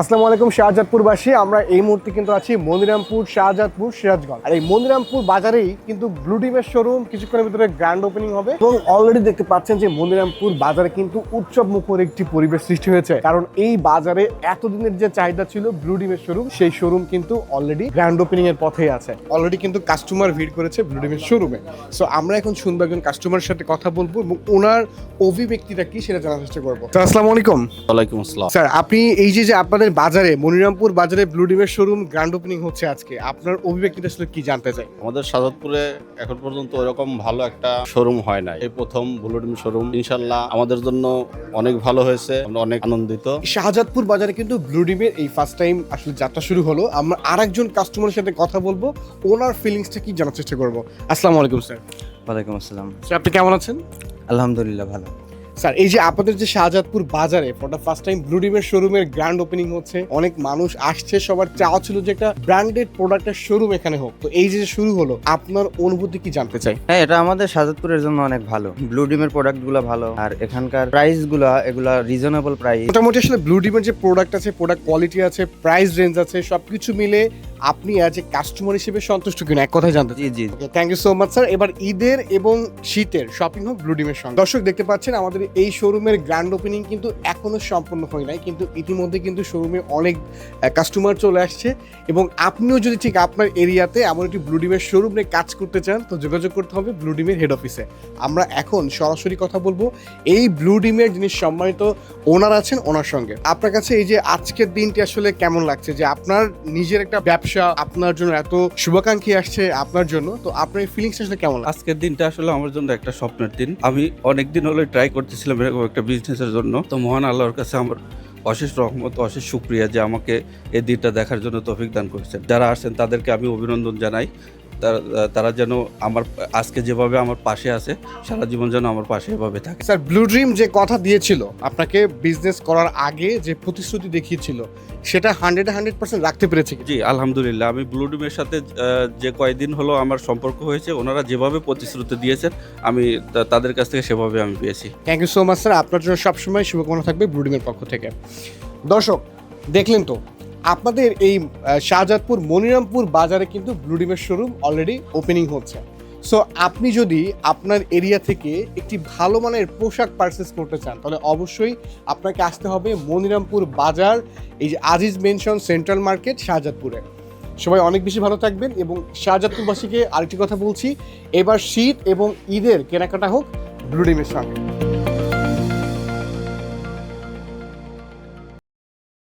আসসালামু আলাইকুম শাহজাদপুরবাসী। আমরা এই মুহূর্তে কিন্তু আছি মনিরামপুর শাহজাদপুর সিরাজগঞ্জ। আর এই মনিরামপুর বাজারেই কিন্তু ব্লু টিমের শোরুম কিছুক্ষণের ভিতরে গ্র্যান্ড ওপেনিং হবে এবং অলরেডি দেখতে পাচ্ছেন যে মনিরামপুর বাজারে কিন্তু উৎসব মুখর একটি পরিবেশ সৃষ্টি হয়েছে। কারণ এই বাজারে এতদিনের যে চাহিদা ছিল ব্লু টিমের শোরুম সেই শোরুম কিন্তু অলরেডি গ্র্যান্ড ওপেনিং এর পথেই আছে। অলরেডি কিন্তু কাস্টমার ভিড় করেছে ব্লু টিমের শোরুমে সো আমরা এখন শুনব একজন কাস্টমারের সাথে কথা বলব এবং ওনার অভিব্যক্তিটা কি সেটা জানার চেষ্টা করব। আসসালামু আলাইকুম। ওয়ালাইকুম আসসালাম। স্যার আপনি এই যে যে আপনাদের বাজারে মনিরামপুর বাজারে ব্লু ডিমের শোরুম গ্র্যান্ড ওপেনিং হচ্ছে আজকে। আপনার অভিব্যক্তিটা আসলে কি জানতে চাই? আমাদের সাজাদপুরে এখন পর্যন্ত ওরকম ভালো একটা শোরুম হয় নাই। এই প্রথম বুলেটিন শোরুম ইনশাল্লাহ আমাদের জন্য অনেক ভালো হয়েছে আমরা অনেক আনন্দিত। শাহজাদপুর বাজারে কিন্তু ব্লু ডিমের এই ফার্স্ট টাইম আসলে যাত্রা শুরু হলো। আমরা আরেকজন কাস্টমারের সাথে কথা বলব। ওনার ফিলিংসটা কি জানার চেষ্টা করব? আসসালামু আলাইকুম স্যার ওয়ালাইকুম আসসালাম। স্যার আপনি কেমন আছেন? আলহামদুলিল্লাহ ভালো। স্যার এই যে আপনাদের যে শাহজাদপুর বাজারে for the first time blue ডিমের শোরুমের গ্র্যান্ড ওপেনিং হচ্ছে অনেক মানুষ আসছে সবার চাওয়া ছিল যে একটা ব্র্যান্ডেড প্রোডাক্টের শোরুম এখানে হোক। তো এই যে শুরু হলো আপনার অনুভূতি কি জানতে চাই? হ্যাঁ এটা আমাদের শাহজাদপুরের জন্য অনেক ভালো। ব্লু ডিমের প্রোডাক্টগুলো ভালো আর এখানকার প্রাইসগুলো এগুলা রিজনেবল প্রাইস মোটামুটি আসলে ব্লু ডিমের যে প্রোডাক্ট আছে প্রোডাক্ট কোয়ালিটি আছে প্রাইস রেঞ্জ আছে সবকিছু মিলে আপনি অ্যাজ এ কাস্টমার হিসেবে সন্তুষ্ট কিনা এক কথায় জানতে জি জি। Thank you so much sir এবার ঈদের এবং শীতের শপিং হোক ব্লু ডিমের সঙ্গে। দর্শক দেখতে পাচ্ছেন আমাদের এই শোরুমের গ্র্যান্ড ওপেনিং কিন্তু এখনও সম্পন্ন হয় নাই কিন্তু ইতিমধ্যে কিন্তু শোরুমে অনেক কাস্টমার চলে আসছে। এবং আপনিও যদি ঠিক আপনার এরিয়াতে এমন একটি ব্লু ডিমের শোরুম নিয়ে কাজ করতে চান তো যোগাযোগ করতে হবে ব্লু ডিমের হেড অফিসে আমরা এখন সরাসরি কথা বলব এই ব্লু ডিমের যিনি সম্মানিত ওনার আছেন ওনার সঙ্গে। আপনার কাছে এই যে আজকের দিনটি আসলে কেমন লাগছে? যে আপনার নিজের একটা ব্যবসা আপনার জন্য এত শুভাকাঙ্ক্ষী আসছে আপনার জন্য। তো আপনার ফিলিংস আসলে কেমন আজকের দিনটা আসলে আমার জন্য একটা স্বপ্নের দিন। আমি অনেকদিন হলো ট্রাই করতেছিলাম এরকম একটা বিজনেসের জন্য। তো মহান আল্লাহর কাছে আমার অশেষ রহমত, অশেষ সুপ্রিয়া যে আমাকে এই দিনটা দেখার জন্য তৌফিক দান করেছেন। যারা আসছেন তাদেরকে আমি অভিনন্দন জানাই। তারা যেন আমার আজকে যেভাবে আমার পাশে আছে সারা জীবন যেন আমার পাশে এভাবে থাকে। স্যার ব্লু ড্রিম যে কথা দিয়েছিল আপনাকে বিজনেস করার আগে যে প্রতিশ্রুতি দেখিয়েছিল সেটা হান্ড্রেড হান্ড্রেড পার্সেন্ট রাখতে পেরেছে কি? জি আলহামদুলিল্লাহ। আমি ব্লু ডিমের সাথে যে কয়েকদিন হলো আমার সম্পর্ক হয়েছে ওনারা যেভাবে প্রতিশ্রুতি দিয়েছেন আমি তাদের কাছ থেকে সেভাবে আমি পেয়েছি। Thank you so much sir আপনার জন্য সবসময় শুভকামনা থাকবে ব্লু ডিমের পক্ষ থেকে। দর্শক দেখলেন তো আপনাদের এই শাহজাদপুর মনিরামপুর বাজারে কিন্তু ব্লু ডিমের শোরুম অলরেডি ওপেনিং হচ্ছে। সো আপনি যদি আপনার এরিয়া থেকে একটি ভালো মানের পোশাক পারচেস করতে চান, তাহলে অবশ্যই আপনাকে আসতে হবে মনিরামপুর বাজার, এই যে আজিজ মেনশন সেন্ট্রাল মার্কেট শাহজাদপুরে। সবাই অনেক বেশি ভালো থাকবেন এবং শাহজাদপুরবাসীকে আরেকটি কথা বলছি, এবার শীত এবং ঈদের কেনাকাটা হোক ব্লু ডিমের সঙ্গে।